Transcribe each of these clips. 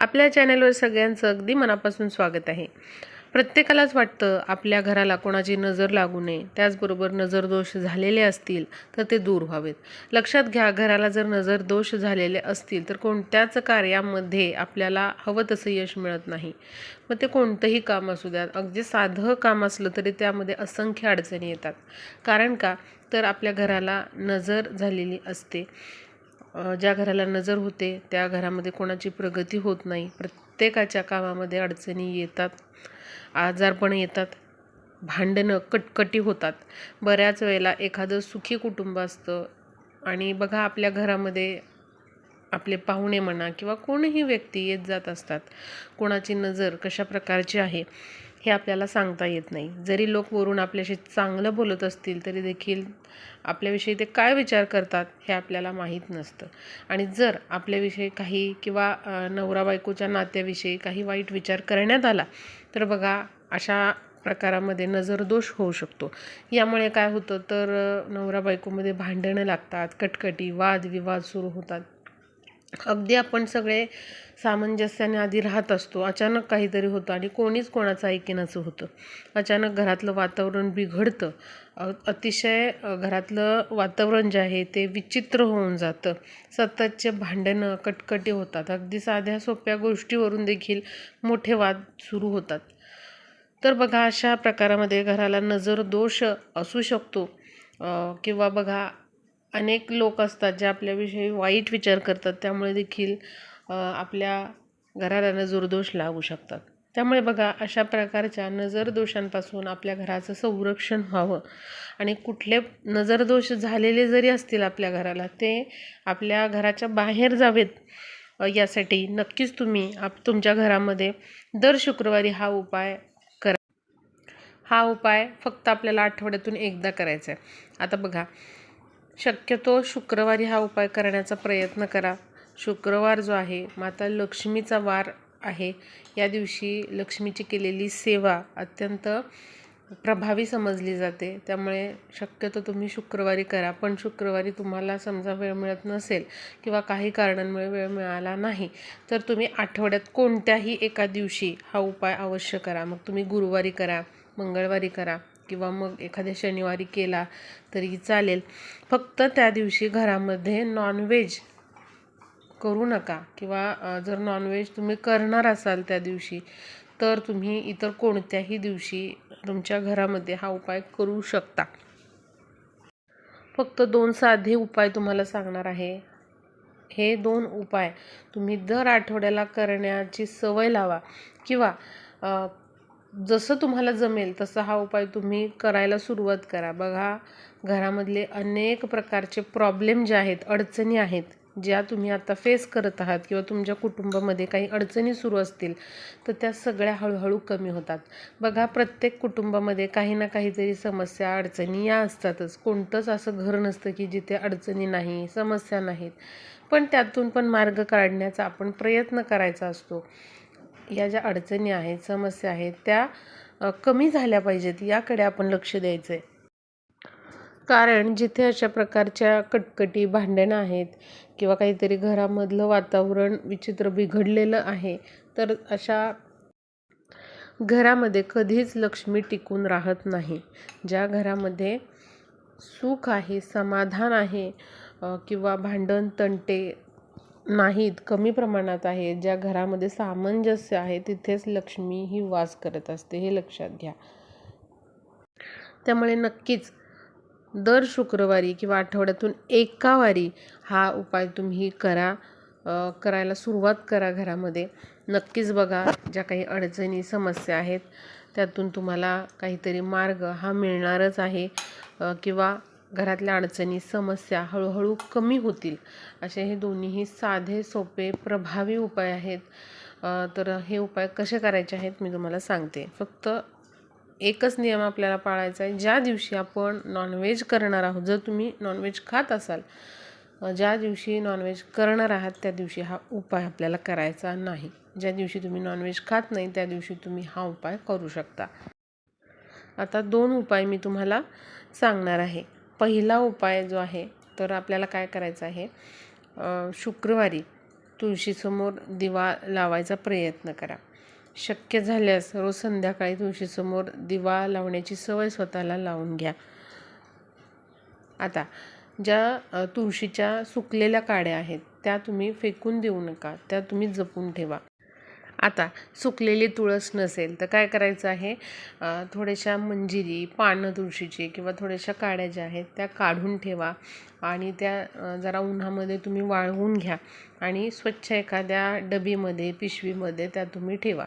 आपल्या चॅनलवर सगळ्यांचं अगदी मनापासून स्वागत आहे. प्रत्येकालाच वाटतं आपल्या घराला कोणाची नजर लागू नये. त्याचबरोबर नजरदोष झालेले असतील तर ते दूर व्हावेत. लक्षात घ्या घराला जर नजरदोष झालेले असतील तर कोणत्याच कार्यामध्ये आपल्याला हवं तसं यश मिळत नाही. मग ते कोणतंही काम असू द्या. अगदी साधं काम असलं तरी त्यामध्ये असंख्य अडचणी येतात. कारण का? तर आपल्या घराला नजर झालेली असते. ज्या घराला नजर होते त्या घरामध्ये कोणाची प्रगती होत नाही. प्रत्येकाच्या कामामध्ये अडचणी येतात आजारपण येतात भांडणं कटकटी होतात. बऱ्याच वेळेला एखादं सुखी कुटुंब असतं आणि बघा आपल्या घरामध्ये आपले पाहुणे म्हणा किंवा कोणीही व्यक्ती येत जात असतात. कोणाची नजर कशा प्रकारची आहे? हे आपल्याला सांगता येत नाही. जरी लोक वरून आपल्याशी चांगलं बोलत असतील तरी देखील आपल्याविषयी ते काय विचार करतात हे आपल्याला माहीत नसतं. आणि जर आपल्याविषयी काही किंवा नवरा बायकोच्या नात्याविषयी काही वाईट विचार करण्यात आला तर बघा अशा प्रकारामध्ये नजरदोष होऊ शकतो. यामुळे काय होतं तर नवरा बायकोमध्ये भांडणं लागतात कटकटी वादविवाद सुरू होतात. अगदी आपण सगळे सामंजस्याने आधी राहत असतो. अचानक काहीतरी होतं आणि कोणीच कोणाचं ऐकेनाचं होतं. अचानक घरातलं वातावरण बिघडतं. अतिशय घरातलं वातावरण जे आहे ते विचित्र होऊन जातं. सततचे भांडणं कटकटी होतात. अगदी साध्या सोप्या गोष्टीवरून देखील मोठे वाद सुरू होतात. तर बघा अशा प्रकारामध्ये घराला नजर दोष असू शकतो. किंवा बघा अनेक लोक असतात जे आपल्याविषयी वाईट विचार करतात. त्यामुळे देखील आपल्या घराला नजरदोष लागू शकतात. त्यामुळे बघा अशा प्रकारच्या नजरदोषांपासून आपल्या घराचं संरक्षण व्हावं. आणि कुठले नजरदोष झालेले जरी असतील आपल्या घराला ते आपल्या घराच्या बाहेर जावेत यासाठी नक्कीच तुम्ही आप तुमच्या घरामध्ये दर शुक्रवारी हा उपाय करा. हा उपाय फक्त आपल्याला आठवड्यातून एकदा करायचा आहे आता बघा शक्यतो शुक्रवारी हा उपाय करण्याचा प्रयत्न करा. शुक्रवार जो आहे माता लक्ष्मीचा वार आहे या दिवशी लक्ष्मीची केलेली सेवा अत्यंत प्रभावी समजली जाते. त्यामुळे शक्यतो तुम्ही शुक्रवारी करा पण शुक्रवारी तुम्हाला समजा वेळ मिळत नसेल किंवा काही कारणांमुळे वेळ मिळाला नाही तर तुम्ही आठवड्यात कोणत्याही एका दिवशी हा उपाय अवश्य करा. मग तुम्ही गुरुवारी करा मंगळवारी करा. किंवा मग एखाद्या शनिवारी केला तरी चालेल. फक्त त्या दिवशी घरामध्ये नॉनव्हेज करू नका. किंवा जर नॉनव्हेज तुम्ही करणार असाल त्या दिवशी तर तुम्ही इतर कोणत्याही दिवशी तुमच्या घरामध्ये हा उपाय करू शकता. फक्त दोन साधे उपाय तुम्हाला सांगणार आहे. हे दोन उपाय तुम्ही दर आठवड्याला करण्याची सवय लावा. किंवा जसं तुम्हाला जमेल तसा हा उपाय तुम्ही करायला सुरुवात करा. बघा घरामधले अनेक प्रकारचे प्रॉब्लेम जे आहेत अडचणी आहेत ज्या तुम्ही आता फेस करत आहात किंवा तुमच्या कुटुंबामध्ये काही अडचणी सुरू असतील तर त्या सगळ्या हळूहळू कमी होतात. बघा प्रत्येक कुटुंबामध्ये काही ना काहीतरी समस्या अडचणी या असतातच. कोणतंच असं घर नसतं की जिथे अडचणी नाही समस्या नाहीत. पण त्यातून पण मार्ग काढण्याचा आपण प्रयत्न करायचा असतो. या ज्या अडचणी आहेत समस्या आहेत त्या कमी झाल्या पाहिजेत याकडे आपण लक्ष द्यायचं आहे कारण जिथे अशा प्रकारच्या कटकटी भांडणं आहेत किंवा काहीतरी घरामधलं वातावरण विचित्र बिघडलेलं आहे तर अशा घरामध्ये कधीच लक्ष्मी टिकून राहत नाही. ज्या घरामध्ये सुख आहे समाधान आहे किंवा भांडण तंटे नाहीत कमी प्रमाणात आहेत ज्या घरामध्ये सामंजस्य आहे तिथेच लक्ष्मी ही वास करत असते हे लक्षात घ्या. त्यामुळे नक्कीच दर शुक्रवारी किंवा आठवड्यातून एका वारी हा उपाय तुम्ही करा करायला सुरुवात करा घरामध्ये. नक्कीच बघा ज्या काही अडचणी समस्या आहेत त्यातून तुम्हाला काहीतरी मार्ग हा मिळणारच आहे किंवा घरातल्या अडचणी समस्या हळूहळू कमी होतील. असे हे दोन्हीही साधे सोपे प्रभावी उपाय आहेत. तर हे उपाय कसे करायचे आहेत मी तुम्हाला सांगते. फक्त एकच नियम आपल्याला पाळायचा आहे. ज्या दिवशी आपण नॉनव्हेज करणार आहोत जर तुम्ही नॉनव्हेज खात असाल ज्या दिवशी नॉनव्हेज करणार आहात त्या दिवशी हा उपाय आपल्याला करायचा नाही. ज्या दिवशी तुम्ही नॉनव्हेज खात नाही त्या दिवशी तुम्ही हा उपाय करू शकता. आता दोन उपाय मी तुम्हाला सांगणार आहे. पहिला उपाय जो आहे तर आपल्याला काय करायचं आहे? शुक्रवारी तुळशीसमोर दिवा लावायचा प्रयत्न करा. शक्य झाल्यास रोज संध्याकाळी तुळशीसमोर दिवा लावण्याची सवय स्वतःला लावून घ्या. आता ज्या तुळशीच्या सुकलेल्या काड्या आहेत त्या तुम्ही फेकून देऊ नका. त्या तुम्ही जपून ठेवा. आता सुकलेली तुळस नसेल तर काय करायचं आहे? थोड्याशा मंजिरी पानं तुळशीची किंवा थोड्याशा काड्या ज्या आहेत त्या काढून ठेवा आणि त्या जरा उन्हामध्ये तुम्ही वाळवून घ्या आणि स्वच्छ एखाद्या डबीमध्ये पिशवीमध्ये त्या तुम्ही ठेवा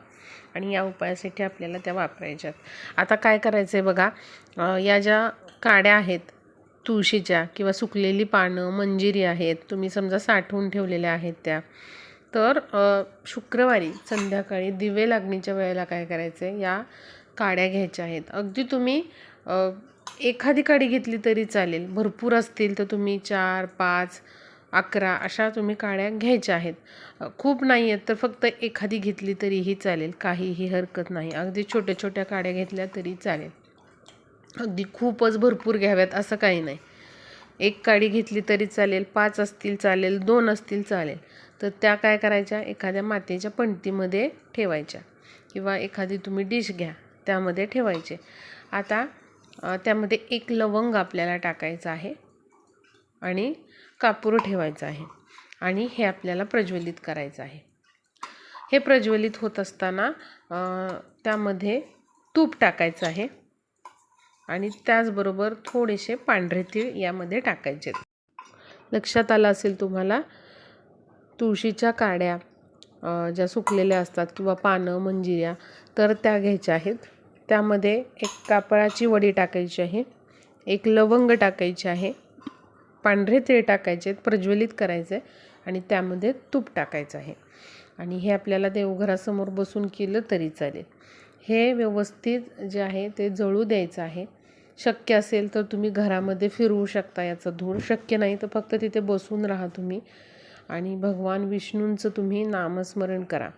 आणि या उपायासाठी आपल्याला त्या वापरायच्यात. आता काय करायचं आहे बघा या ज्या काड्या आहेत तुळशीच्या किंवा सुकलेली पानं मंजिरी आहेत तुम्ही समजा साठवून ठेवलेल्या आहेत त्या तर शुक्रवारी संध्याकाळी दिवे लागणीच्या वेळेला काय करायचं आहे या काड्या घ्यायच्या आहेत. अगदी तुम्ही एखादी काडी घेतली तरी चालेल. भरपूर असतील तर तुम्ही चार पाच अकरा अशा तुम्ही काड्या घ्यायच्या आहेत. खूप नाही आहेत तर फक्त एखादी घेतली तरीही चालेल. काहीही हरकत नाही. अगदी छोट्या छोट्या काड्या घेतल्या तरी चालेल. अगदी खूपच भरपूर घ्याव्यात असं काही नाही. एक काडी घेतली तरी चालेल पाच असतील चालेल दोन असतील चालेल. तर त्या काय करायच्या? एखाद्या मातीच्या पणतीमध्ये ठेवायच्या. किंवा एखादी तुम्ही डिश घ्या त्यामध्ये ठेवायचे. आता त्यामध्ये एक लवंग आपल्याला टाकायचं आहे आणि कापूर ठेवायचं आहे आणि हे आपल्याला प्रज्वलित करायचं आहे. हे प्रज्वलित होत असताना त्यामध्ये तूप टाकायचं आहे. आणि त्याचबरोबर थोडेसे पांढरे तीळ यामध्ये टाकायचे लक्षात आलं असेल तुम्हाला तुळशीच्या काड्या ज्या सुकलेल्या असतात किंवा पानं मंजिऱ्या तर त्या घ्यायच्या आहेत. त्यामध्ये एक कापळाची वडी टाकायची आहे एक लवंग टाकायची आहे पांढरे तीळ टाकायचे आहेत प्रज्वलित करायचे आणि त्यामध्ये तूप टाकायचं आहे. आणि हे आपल्याला देवघरासमोर बसून केलं तरी चालेल. हे व्यवस्थित जे आहे ते जळू द्यायचं आहे. शक्य असेल तर तुम्ही घरामध्ये फिरवू शकता याचा धूर शक्य नाही तर फक्त तिथे बसून राहा तुम्ही आणि भगवान विष्णूंचं तुम्ही नामस्मरण करा.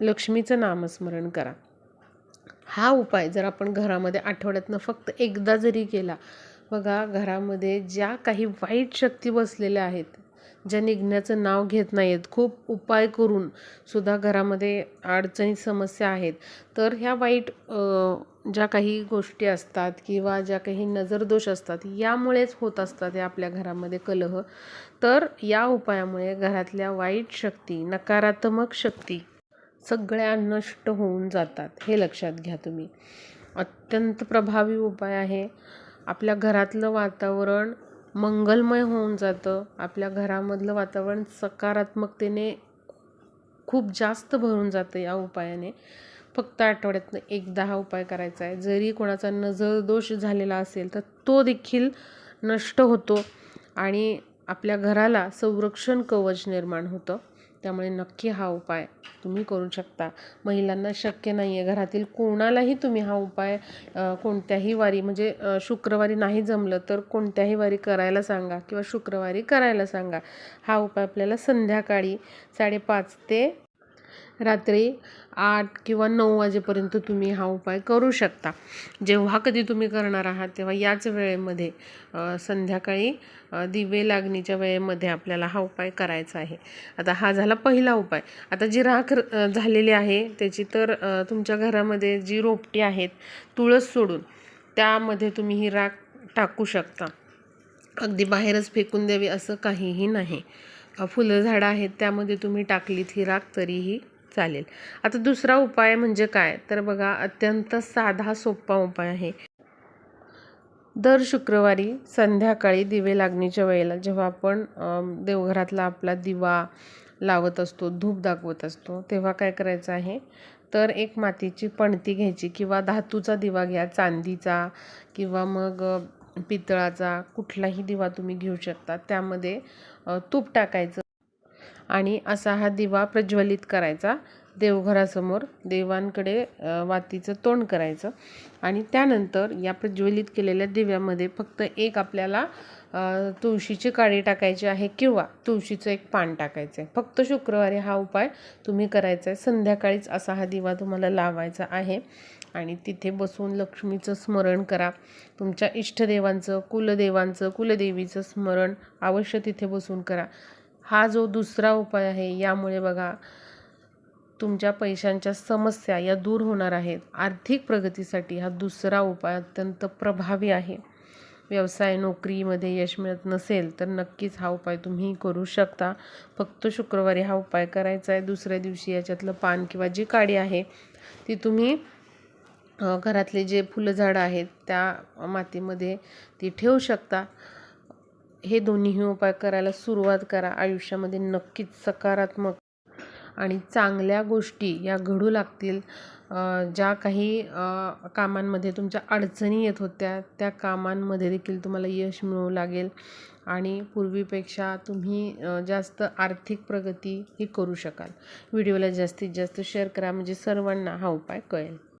लक्ष्मीचं नामस्मरण करा. हा उपाय जर आपण घरामध्ये आठवड्यातनं फक्त एकदा जरी केला बघा घरामध्ये ज्या काही वाईट शक्ती बसलेल्या आहेत ज्या निघण्याचं नाव घेत नाही आहेत खूप उपाय करून सुद्धा घरामध्ये अडचणी समस्या आहेत. तर ह्या वाईट ज्या काही गोष्टी असतात किंवा ज्या काही नजरदोष असतात यामुळेच होत असतात या आपल्या घरामध्ये कलह. तर या उपायामुळे घरातल्या वाईट शक्ती नकारात्मक शक्ती सगळ्या नष्ट होऊन जातात हे लक्षात घ्या तुम्ही. अत्यंत प्रभावी उपाय आहे. आपल्या घरातलं वातावरण मंगलमय होऊन जातं. आपल्या घरामधलं वातावरण सकारात्मकतेने खूप जास्त भरून जातं या उपायाने. फक्त आठवड्यातनं एकदा हा उपाय करायचा आहे. जरी कोणाचा नजर दोष झालेला असेल तर तो देखील नष्ट होतो आणि आपल्या घराला संरक्षण कवच निर्माण होतं. त्यामुळे नक्की हा उपाय तुम्ही करू शकता. महिलांना शक्य नाही आहे घरातील कोणालाही तुम्ही हा उपाय कोणत्याही वारी म्हणजे शुक्रवारी नाही जमलं तर कोणत्याही वारी करायला सांगा किंवा शुक्रवारी करायला सांगा. हा उपाय आपल्याला संध्याकाळी साडेपाच ते रात्री आठ किंवा नऊ वाजेपर्यंत तुम्ही हा उपाय करू शकता. जेव्हा कधी तुम्ही करणार आहात तेव्हा याच वेळेमध्ये संध्याकाळी दिवे लागणीच्या वेळेमध्ये आपल्याला हा उपाय करायचा आहे. आता हा झाला पहिला उपाय. आता जी राख झालेली आहे त्याची तर तुमच्या घरामध्ये जी रोपटी आहेत तुळस सोडून त्यामध्ये तुम्ही ही राख टाकू शकता. अगदी बाहेरच फेकून द्यावी असं काहीही नाही. फुलं झाडं आहेत त्यामध्ये तुम्ही टाकलीत ही राख तरीही चालेल. आता दुसरा उपाय म्हणजे काय? तर बघा अत्यंत साधा सोपा उपाय आहे. दर शुक्रवारी संध्याकाळी दिवे लागणीच्या वेळेला जेव्हा आपण देवघरातला आपला दिवा लावत असतो धूप दाखवत असतो तेव्हा काय करायचं आहे? तर एक मातीची पणती घ्यायची किंवा धातूचा दिवा घ्या चांदीचा किंवा मग पितळाचा कुठलाही दिवा तुम्ही घेऊ शकता. त्यामध्ये तूप टाकायचं आणि असा हा दिवा प्रज्वलित करायचा. देवघरासमोर देवांकडे वातीचं तोंड करायचं आणि त्यानंतर या प्रज्वलित केलेल्या दिव्यामध्ये फक्त एक आपल्याला तुळशीची काळी टाकायची आहे किंवा तुळशीचं एक पान टाकायचं आहे फक्त शुक्रवारी हा उपाय तुम्ही करायचा आहे संध्याकाळीच असा हा दिवा तुम्हाला लावायचा आहे आणि तिथे बसून लक्ष्मीचं स्मरण करा. तुमच्या इष्टदेवांचं कुलदेवांचं कुलदेवीचं स्मरण अवश्य तिथे बसून करा. हा जो दुसरा उपाय आहे यामुळे बघा तुमच्या पैशांच्या समस्या या दूर होणार आहेत. आर्थिक प्रगतीसाठी हा दुसरा उपाय अत्यंत प्रभावी आहे. व्यवसाय नोकरीमध्ये यश मिळत नसेल तर नक्कीच हा उपाय तुम्ही करू शकता. फक्त शुक्रवारी हा उपाय करायचा आहे. दुसऱ्या दिवशी याच्यातलं पान किंवा जी काडी आहे ती तुम्ही घरातले जे फुलझाडं आहेत त्या मातीमध्ये ती ठेवू शकता. हे दोन्हीही उपाय करायला सुरुवात करा. आयुष्यामध्ये नक्कीच सकारात्मक आणि चांगल्या गोष्टी या घडू लागतील. ज्या काही कामांमध्ये तुमच्या अडचणी येत होत्या त्या कामांमध्ये देखील तुम्हाला यश मिळू लागेल. आणि पूर्वीपेक्षा तुम्ही जास्त आर्थिक प्रगती ही करू शकाल. व्हिडिओला जास्तीत जास्त शेअर करा. म्हणजे सर्वांना हा उपाय कळेल.